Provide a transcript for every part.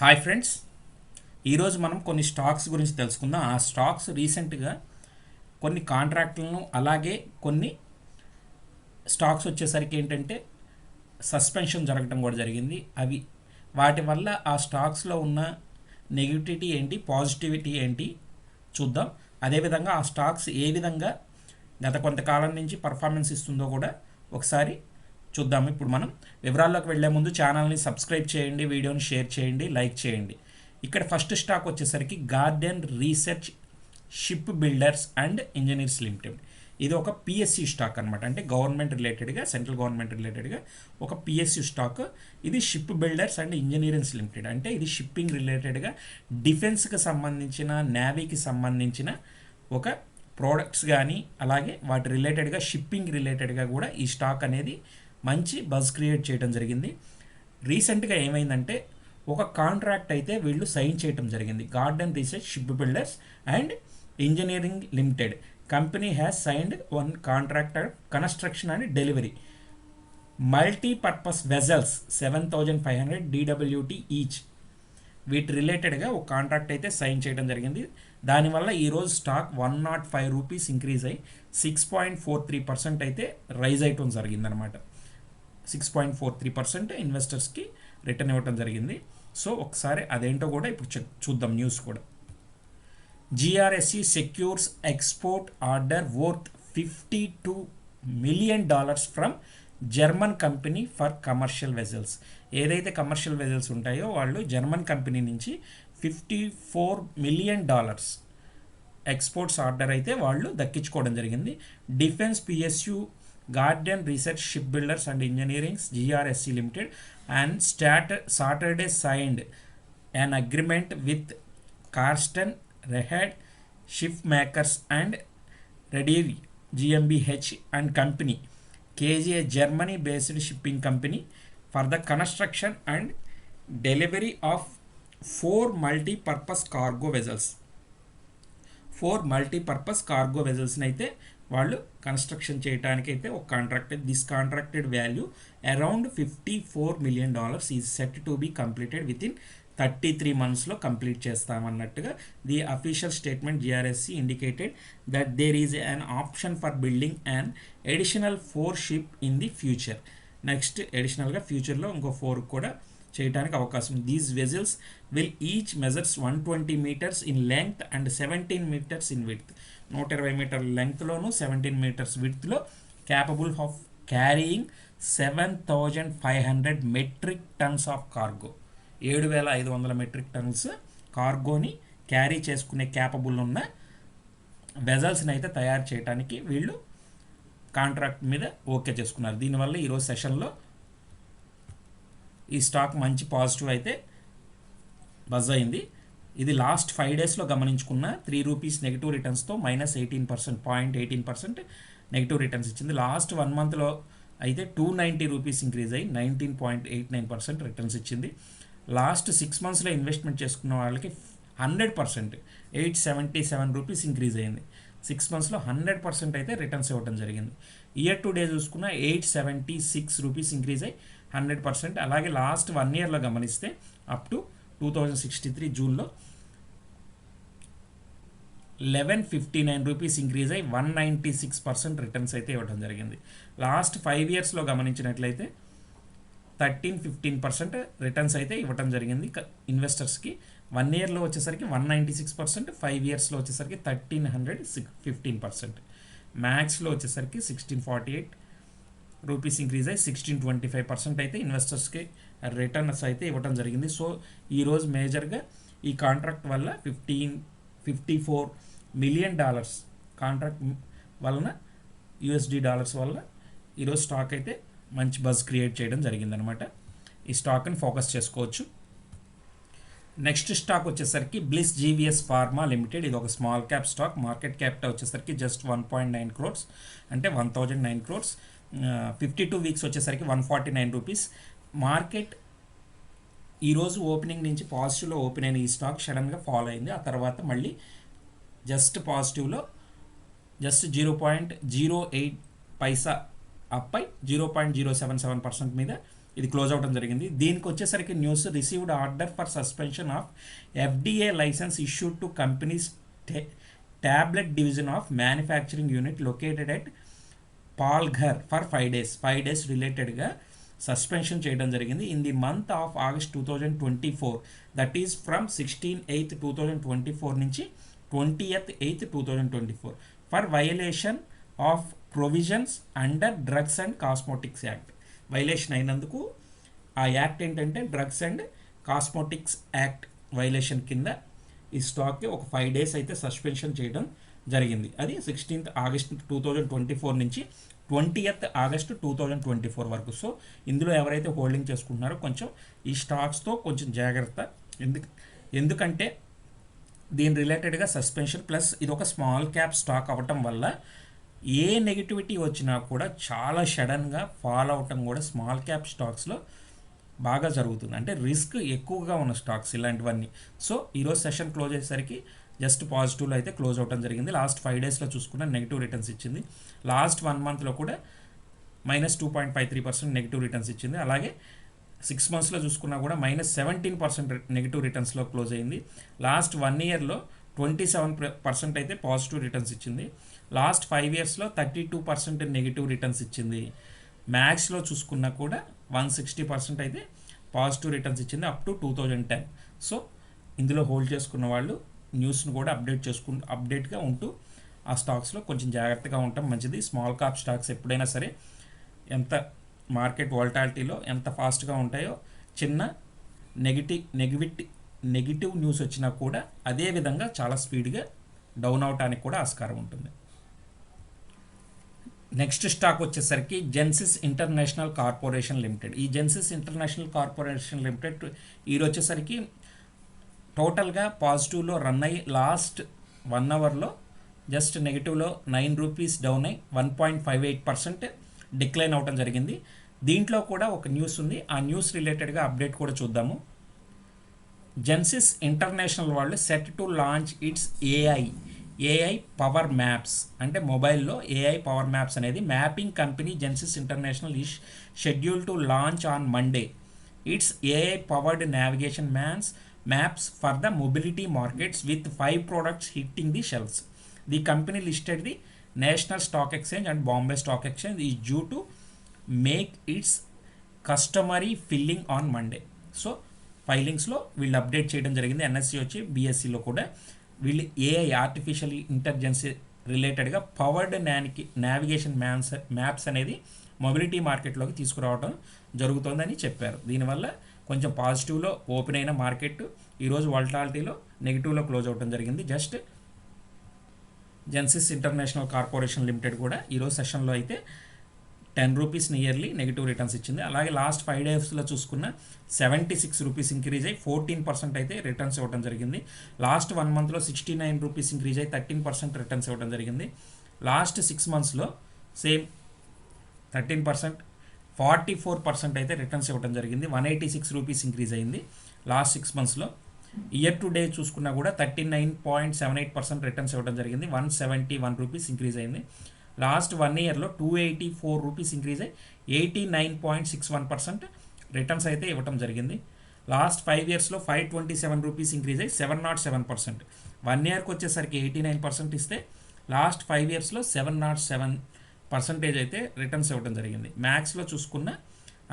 Hi friends ఈరోజు మనం కొన్ని స్టాక్స్ గురించి తెలుసుకుందాం. ఆ స్టాక్స్ రీసెంట్గా కొన్ని కాంట్రాక్టులను అలాగే కొన్ని స్టాక్స్ వచ్చేసరికి ఏంటంటే సస్పెన్షన్ జరగడం కూడా జరిగింది. అవి వాటి వల్ల ఆ స్టాక్స్లో ఉన్న నెగిటివిటీ ఏంటి పాజిటివిటీ ఏంటి చూద్దాం. అదేవిధంగా ఆ స్టాక్స్ ఏ విధంగా గత కొంతకాలం నుంచి పర్ఫార్మెన్స్ ఇస్తుందో కూడా ఒకసారి చూద్దాం ఇప్పుడు మనం వివరాల్లోకి వెళ్ళే ముందు ఛానల్ని సబ్స్క్రైబ్ చేయండి వీడియోని షేర్ చేయండి లైక్ చేయండి. ఇక్కడ ఫస్ట్ స్టాక్ వచ్చేసరికి Garden Research Ship Builders and Engineers Limited. ఇది ఒక పిఎస్సి స్టాక్ అనమాట అంటే గవర్నమెంట్ రిలేటెడ్గా సెంట్రల్ గవర్నమెంట్ రిలేటెడ్గా ఒక పిఎస్సి స్టాక్. ఇది Ship Builders and Engineerings Limited. అంటే ఇది షిప్పింగ్ రిలేటెడ్గా డిఫెన్స్కి సంబంధించిన నేవీకి సంబంధించిన ఒక ప్రోడక్ట్స్ కానీ అలాగే వాటి రిలేటెడ్గా షిప్పింగ్ రిలేటెడ్గా కూడా ఈ స్టాక్ అనేది మంచి బజ్ క్రియేట్ చేయడం జరిగింది. రీసెంట్గా ఏమైందంటే ఒక కాంట్రాక్ట్ అయితే వీళ్ళు సైన్ చేయడం జరిగింది. Garden Research Ship Builders and Engineering Limited company has signed one contractor construction and delivery multipurpose vessels seven thousand five hundred DWT each వీటి రిలేటెడ్గా ఒక కాంట్రాక్ట్ అయితే సైన్ చేయడం జరిగింది. దానివల్ల ఈరోజు stock one naught five rupees increase అయ్యి six point four three percent అయితే రైజ్ అయ్యటం జరిగిందనమాట six point four three percent ఇన్వెస్టర్స్కి return ఇవ్వటం జరిగింది. సో ఒకసారి అదేంటో కూడా ఇప్పుడు చెక్ చూద్దాం న్యూస్ కూడా. GRSC secures export order worth fifty two million dollars from German company for commercial vessels ఏదైతే కమర్షియల్ వెజల్స్ ఉంటాయో వాళ్ళు జర్మన్ కంపెనీ నుంచి fifty four million dollars exports order అయితే వాళ్ళు దక్కించుకోవడం జరిగింది. Defence PSU Guardian Research Shipbuilders and Engineerings GRSC Limited and start, Saturday signed an agreement with Karsten Rehed Shipmakers and Redir GmbH and Company KGA Germany based shipping company for the construction and delivery of four multi-purpose cargo vessels. Four multi-purpose cargo vessels. ಐತೆ వాళ్ళు construction చేయడానికి అయితే ఒక contracted this contracted value around fifty four million dollars is set to be completed within thirty three మంత్స్లో complete చేస్తామన్నట్టుగా the official statement GRSC indicated that there is an option for building and additional four ship in the future next ఎడిషనల్గా ఫ్యూచర్లో ఇంకో four కూడా చేయడానికి అవకాశం. These vessels will each measures one twenty metres in length and seventeen metres in width నూట ఇరవై metre లెంగ్త్లోను seventeen metres విడ్త్లో capable of carrying seven thousand five hundred metric tonnes of cargo ఏడు వేల ఐదు వందల మెట్రిక్ టన్స్ కార్గోని carry చేసుకునే capable ఉన్న వెజల్స్ని అయితే తయారు చేయడానికి వీళ్ళు కాంట్రాక్ట్ మీద ఓకే చేసుకున్నారు. దీనివల్ల ఈరోజు సెషన్లో ఈ స్టాక్ మంచి పాజిటివ్ అయితే బజ్ అయింది. ఇది లాస్ట్ ఫైవ్ డేస్లో గమనించుకున్న three rupees negative రిటర్న్స్తో minus eighteen percent point eighteen percent negative returns ఇచ్చింది. లాస్ట్ వన్ మంత్లో అయితే టూ నైంటీ రూపీస్ ఇంక్రీజ్ అయ్యి nineteen point eight nine percent returns ఇచ్చింది. లాస్ట్ సిక్స్ మంత్స్లో ఇన్వెస్ట్మెంట్ చేసుకున్న వాళ్ళకి hundred percent eight seventy seven rupees increase అయింది. Six మంత్స్లో హండ్రెడ్ పర్సెంట్ అయితే రిటర్న్స్ ఇవ్వడం జరిగింది. ఇయర్ టు డే చూసుకున్న eight seventy six rupees increase అయ్యి హండ్రెడ్ పర్సెంట్. అలాగే లాస్ట్ వన్ ఇయర్లో గమనిస్తే up to two thousand sixty three జూన్లో eleven fifty nine rupees increase అయ్యి one ninety six percent returns అయితే ఇవ్వడం జరిగింది. లాస్ట్ ఫైవ్ ఇయర్స్లో గమనించినట్లయితే థర్టీన్ ఫిఫ్టీన్ పర్సెంట్ రిటర్న్స్ అయితే ఇవ్వడం జరిగింది ఇన్వెస్టర్స్కి. వన్ ఇయర్లో వచ్చేసరికి one ninety six percent five ఇయర్స్లో వచ్చేసరికి thirteen hundred six fifteen percent. మ్యాక్స్లో వచ్చేసరికి sixteen forty eight rupees increase అయ్యి సిక్స్టీన్ ట్వంటీ ఫైవ్ పర్సెంట్ అయితే ఇన్వెస్టర్స్కి రిటర్న్స్ అయితే ఇవ్వడం జరిగింది. సో ఈరోజు మేజర్గా ఈ కాంట్రాక్ట్ వల్ల fifteen fifty four million dollars contract వలన యుఎస్డి డాలర్స్ వల్ల ఈరోజు స్టాక్ అయితే మంచి బజ్ క్రియేట్ చేయడం జరిగిందనమాట ఈ స్టాక్ని ఫోకస్ చేసుకోవచ్చు. నెక్స్ట్ స్టాక్ వచ్చేసరికి బ్లిస్ జీవీఎస్ ఫార్మా లిమిటెడ్ ఇది ఒక small cap stock market capital వచ్చేసరికి just one point nine crores అంటే one thousand nine crores fifty two weeks వచ్చేసరికి one forty nine rupees. Market ఈరోజు ఓపెనింగ్ నుంచి పాజిటివ్లో ఓపెన్ అయిన ఈ స్టాక్ సడన్గా ఫాలో అయింది. ఆ తర్వాత మళ్ళీ just పాజిటివ్లో just zero point zero eight paisa అప్పై zero point zero seven seven percent మీద ఇది క్లోజ్ అవడం జరిగింది. దీనికి వచ్చేసరికి news received order for suspension of FDA licence issued to companies tablet division of manufacturing unit located at Palghar for five days. Five days రిలేటెడ్గా suspension చేయడం జరిగింది. In the month of August two thousand twenty four that is from sixteen eighth two thousand twenty four నుంచి twenty eighth eighth two thousand twenty four for violation of provisions under drugs and cosmetics act. Violation అయినందుకు ఆ act ఏంటంటే drugs and cosmetics act violation కింద ఈ స్టాక్కి ఒక five days అయితే suspension చేయడం జరిగింది. అది sixteenth August two thousand twenty four నుంచి twentieth August two thousand twenty four వరకు. సో ఇందులో ఎవరైతే హోల్డింగ్ చేసుకుంటున్నారో కొంచెం ఈ స్టాక్స్తో కొంచెం జాగ్రత్త. ఎందుకు ఎందుకంటే దీని రిలేటెడ్గా సస్పెన్షన్ ప్లస్ ఇది ఒక స్మాల్ క్యాప్ స్టాక్ అవ్వటం వల్ల ఏ నెగిటివిటీ వచ్చినా కూడా చాలా సడన్గా ఫాల్ అవటం కూడా స్మాల్ క్యాప్ స్టాక్స్లో బాగా జరుగుతుంది. అంటే రిస్క్ ఎక్కువగా ఉన్న స్టాక్స్ ఇలాంటివన్నీ. సో ఈరోజు సెషన్ క్లోజ్ అయ్యేసరికి జస్ట్ పాజిటివ్లో అయితే క్లోజ్ అవడం జరిగింది. లాస్ట్ ఫైవ్ డేస్లో చూసుకున్న నెగిటివ్ రిటర్న్స్ ఇచ్చింది. లాస్ట్ వన్ మంత్లో కూడా minus two point five three percent negative returns ఇచ్చింది. అలాగే సిక్స్ మంత్స్లో చూసుకున్నా కూడా మైనస్ సెవెంటీన్ పర్సెంట్ నెగిటివ్ రిటర్న్స్లో క్లోజ్ అయింది. లాస్ట్ వన్ ఇయర్లో ట్వంటీ సెవెన్ పర్సెంట్ అయితే పాజిటివ్ రిటర్న్స్ ఇచ్చింది. లాస్ట్ ఫైవ్ ఇయర్స్లో thirty two percent negative returns ఇచ్చింది. మ్యాథ్స్లో చూసుకున్నా కూడా వన్ సిక్స్టీ పర్సెంట్ అయితే పాజిటివ్ రిటర్న్స్ ఇచ్చింది up to two thousand ten. So ఇందులో హోల్డ్ చేసుకున్న వాళ్ళు న్యూస్ను కూడా అప్డేట్ చేసుకుంటూ అప్డేట్గా ఉంటూ ఆ స్టాక్స్లో కొంచెం జాగ్రత్తగా ఉండటం మంచిది. స్మాల్ కాప్ స్టాక్స్ ఎప్పుడైనా సరే ఎంత మార్కెట్ వాల్టాలిటీలో ఎంత ఫాస్ట్గా ఉంటాయో చిన్న నెగిటివ్ నెగివిటీ నెగిటివ్ న్యూస్ వచ్చినా కూడా అదే విధంగా చాలా స్పీడ్గా డౌన్ అవటానికి కూడా ఆస్కారం ఉంటుంది. నెక్స్ట్ స్టాక్ వచ్చేసరికి జెన్సిస్ ఇంటర్నేషనల్ కార్పొరేషన్ లిమిటెడ్. ఈ జెన్సిస్ ఇంటర్నేషనల్ కార్పొరేషన్ లిమిటెడ్ ఈరోజు వచ్చేసరికి టోటల్గా పాజిటివ్లో రన్ అయ్యి లాస్ట్ వన్ అవర్లో జస్ట్ నెగిటివ్లో నైన్ రూపీస్ డౌన్ అయ్యి one point five eight percent decline అవడం జరిగింది. దీంట్లో కూడా ఒక న్యూస్ ఉంది. ఆ న్యూస్ రిలేటెడ్గా అప్డేట్ కూడా చూద్దాము. జెన్సిస్ ఇంటర్నేషనల్ వాళ్ళు set to launch its AI AI power maps. అంటే మొబైల్లో ఏఐ పవర్ మ్యాప్స్ అనేది మ్యాపింగ్ కంపెనీ జెన్సిస్ ఇంటర్నేషనల్ ఈ schedule to launch on Monday. Its AI powered navigation mans maps for the mobility markets with five products hitting the shelves the company listed the National Stock Exchange and Bombay Stock Exchange is due to make its customary filling on Monday so ఫైలింగ్స్లో వీళ్ళు update చేయడం జరిగింది. NSC వచ్చి బీఎస్సీలో కూడా వీళ్ళు AI artificial intelligence రిలేటెడ్గా powered నానికి navigation maps maps అనేది మొబిలిటీ మార్కెట్లోకి తీసుకురావడం జరుగుతుందని చెప్పారు. దీనివల్ల కొంచెం పాజిటివ్లో ఓపెన్ అయిన మార్కెట్ ఈరోజు వాల్టాలిటీలో నెగిటివ్లో క్లోజ్ అవడం జరిగింది. Just Genesys International Corporation Limited కూడా ఈరోజు సెషన్లో అయితే ten rupees nearly negative returns ఇచ్చింది. అలాగే లాస్ట్ ఫైవ్ డేస్లో చూసుకున్న సెవెంటీ సిక్స్ రూపీస్ ఇంక్రీజ్ అయ్యి ఫోర్టీన్ పర్సెంట్ అయితే రిటర్న్స్ ఇవ్వడం జరిగింది. లాస్ట్ వన్ మంత్లో సిక్స్టీ నైన్ రూపీస్ ఇంక్రీజ్ అయ్యి థర్టీన్ పర్సెంట్ రిటర్న్స్ ఇవ్వడం జరిగింది. లాస్ట్ సిక్స్ మంత్స్లో same thirteen percent forty four percent అయితే రిటర్న్స్ ఇవ్వడం జరిగింది. One eighty six rupees increase అయింది లాస్ట్ సిక్స్ మంత్స్లో ఇయర్ టు డే చూసుకున్నా కూడా thirty nine point seven eight percent returns ఇవ్వడం జరిగింది. One seventy one rupees increase అయింది. లాస్ట్ వన్ ఇయర్లో two eighty four rupees increase అయ్యి eighty nine point six one percent returns అయితే ఇవ్వడం జరిగింది. లాస్ట్ ఫైవ్ ఇయర్స్లో five twenty seven rupees increase అయ్యి seven nought seven percent. One ఇయర్కి వచ్చేసరికి ఎయిటీ నైన్ పర్సెంట్ ఇస్తే లాస్ట్ ఫైవ్ ఇయర్స్లో సెవెన్ నాట్ సెవెన్ పర్సంటేజ్ అయితే రిటర్న్స్ ఇవ్వడం జరిగింది. మ్యాథ్స్లో చూసుకున్న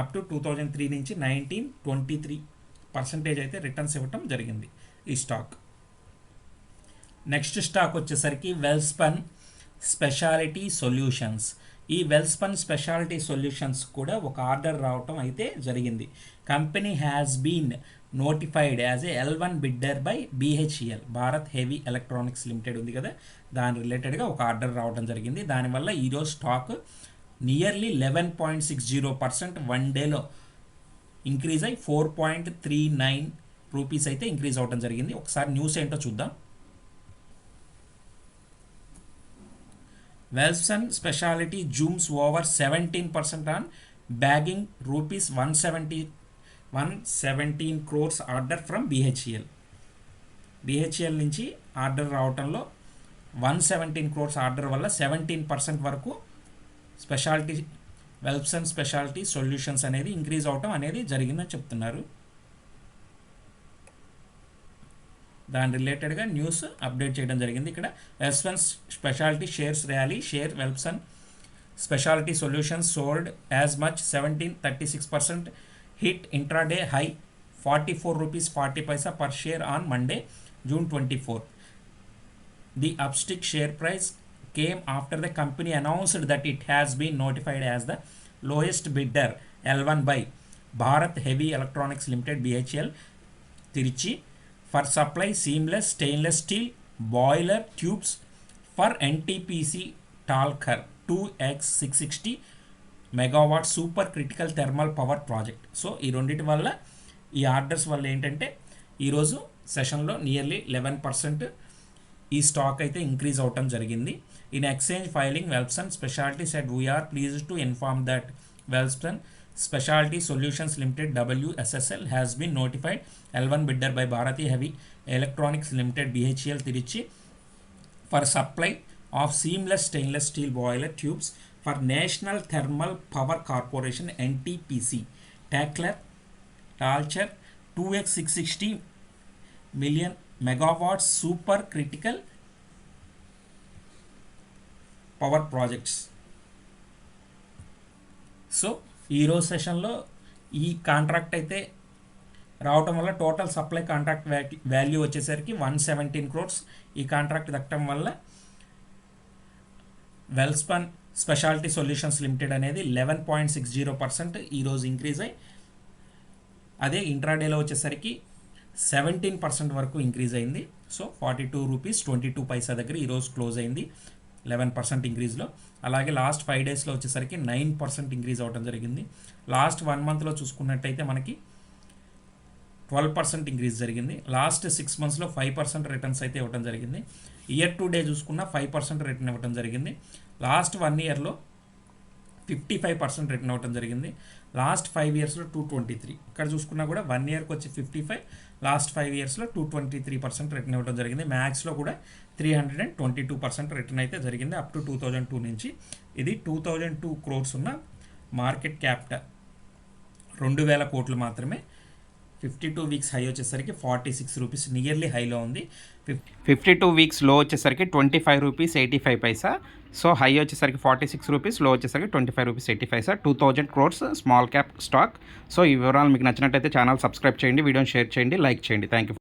up to two thousand three నుంచి నైన్టీన్ ట్వంటీ త్రీ పర్సంటేజ్ అయితే రిటర్న్స్ ఇవ్వటం జరిగింది ఈ స్టాక్ నెక్స్ట్ స్టాక్ వచ్చేసరికి వెల్స్పన్ స్పెషాలిటీ సొల్యూషన్స్ ఈ వెల్స్పన్ స్పెషాలిటీ సొల్యూషన్స్ కూడా ఒక ఆర్డర్ రావటం అయితే జరిగింది. Company has been notified as a L one bidder by BHEL Bharat Heavy Electronics Limited ఉంది కదా. దాని రిలేటెడ్గా ఒక ఆర్డర్ రావడం జరిగింది. దానివల్ల ఈరోజు stock nearly eleven point six zero percent one డేలో ఇంక్రీజ్ అయ్యి four point three nine rupees అయితే ఇంక్రీజ్ అవ్వడం జరిగింది. ఒకసారి న్యూస్ ఏంటో చూద్దాం. Welspun specialty zooms over seventeen percent on bagging rupees one seventy one seventeen crores order from BHEL BHEL నుంచి order రావటంలో వన్ సెవెంటీన్ క్రోర్స్ ఆర్డర్ వల్ల సెవెంటీన్ పర్సెంట్ వరకు స్పెషాలిటీ వెల్ప్సన్ స్పెషాలిటీ సొల్యూషన్స్ అనేది ఇంక్రీజ్ అవటం అనేది జరిగిందని చెప్తున్నారు. దాని రిలేటెడ్గా న్యూస్ అప్డేట్ చేయడం జరిగింది. ఇక్కడ Welspun specialty shares rally share Welspun specialty solutions sold as much seventeen thirty six percent hit intraday high forty four rupees forty paisa per share on Monday June twenty four The upstick after the company announced it company announced notified it the been notified as the lowest bidder L1 by Bharat Heavy Electronics for supply seamless stainless steel boiler tubes for NTPC Talcher two x six sixty megawatt super critical thermal power project so ఈ రెండింటి వల్ల ఈ orders వల్ల ఏంటంటే ఈరోజు సెషన్లో nearly eleven percent ఈ stock అయితే ఇంక్రీజ్ అవటం జరిగింది. In exchange filing Welspun specialty said we are please to inform that Welspun Specialty Solutions Limited WSSL has been notified L1 bidder by Bharati Heavy Electronics Limited BHEL Tiruchi for supply of seamless stainless steel boiler tubes for National Thermal Power Corporation NTPC Tackler Talcher 2x660 million megawatts supercritical power projects. So ఈరోజు సెషన్లో ఈ contract అయితే రావటం వల్ల total supply contract value వచ్చేసరికి one seventeen crores. ఈ contract దక్కడం వల్ల వెల్స్పన్ స్పెషాలిటీ సొల్యూషన్స్ లిమిటెడ్ అనేది eleven point six zero percent ఈరోజు ఇంక్రీజ్ అయ్యి అదే ఇంట్రాడేలో వచ్చేసరికి సెవెంటీన్ పర్సెంట్ వరకు ఇంక్రీజ్ అయింది. So forty two rupees twenty two paisa దగ్గర ఈరోజు క్లోజ్ అయింది. లెవెన్ పర్సెంట్ ఇంక్రీజ్లో. అలాగే లాస్ట్ ఫైవ్ డేస్లో వచ్చేసరికి నైన్ పర్సెంట్ ఇంక్రీజ్ అవ్వడం జరిగింది. లాస్ట్ వన్ మంత్లో చూసుకున్నట్టయితే మనకి ట్వెల్వ్ పర్సెంట్ ఇంక్రీజ్ జరిగింది. లాస్ట్ సిక్స్ మంత్స్లో ఫైవ్ పర్సెంట్ రిటర్న్స్ అయితే ఇవ్వడం జరిగింది. ఇయర్ టు డే చూసుకున్న ఫైవ్ పర్సెంట్ రిటర్న్ ఇవ్వడం జరిగింది. లాస్ట్ వన్ ఇయర్లో ఫిఫ్టీ ఫైవ్ పర్సెంట్ రిటర్న్ అవ్వడం జరిగింది. లాస్ట్ ఫైవ్ ఇయర్స్లో టూ ట్వంటీ త్రీ. ఇక్కడ చూసుకున్నా కూడా వన్ ఇయర్కి వచ్చి ఫిఫ్టీ ఫైవ్ లాస్ట్ ఫైవ్ ఇయర్స్లో two twenty three percent return ఇవ్వడం జరిగింది. మ్యాథ్స్లో కూడా three hundred and twenty two percent return అయితే జరిగింది. Up to two thousand two నుంచి. ఇది టూ థౌజండ్ టూ క్రోర్స్ ఉన్న మార్కెట్ క్యాపిటల్. రెండు వేల కోట్లు మాత్రమే ఫిఫ్టీ టూ వీక్స్ హై వచ్చేసరికి ఫార్టీ సిక్స్ రూపీస్ నియర్లీ హైలో ఉంది. ఫిఫ్టీ టూ వీక్స్లో వచ్చేసరికి twenty five rupees eighty five paisa so high వచ్చేసరికి ఫార్టీ సిక్స్ రూపీస్లో వచ్చేసరికి twenty five rupees eighty five two thousand crores small cap stock so ఈ వివరాలు మీకు నచ్చినట్టయితే ఛానల్ సబ్స్క్రైబ్ చేయండి వీడియోని షేర్ చేయండి లైక్ చేయండి. Thank you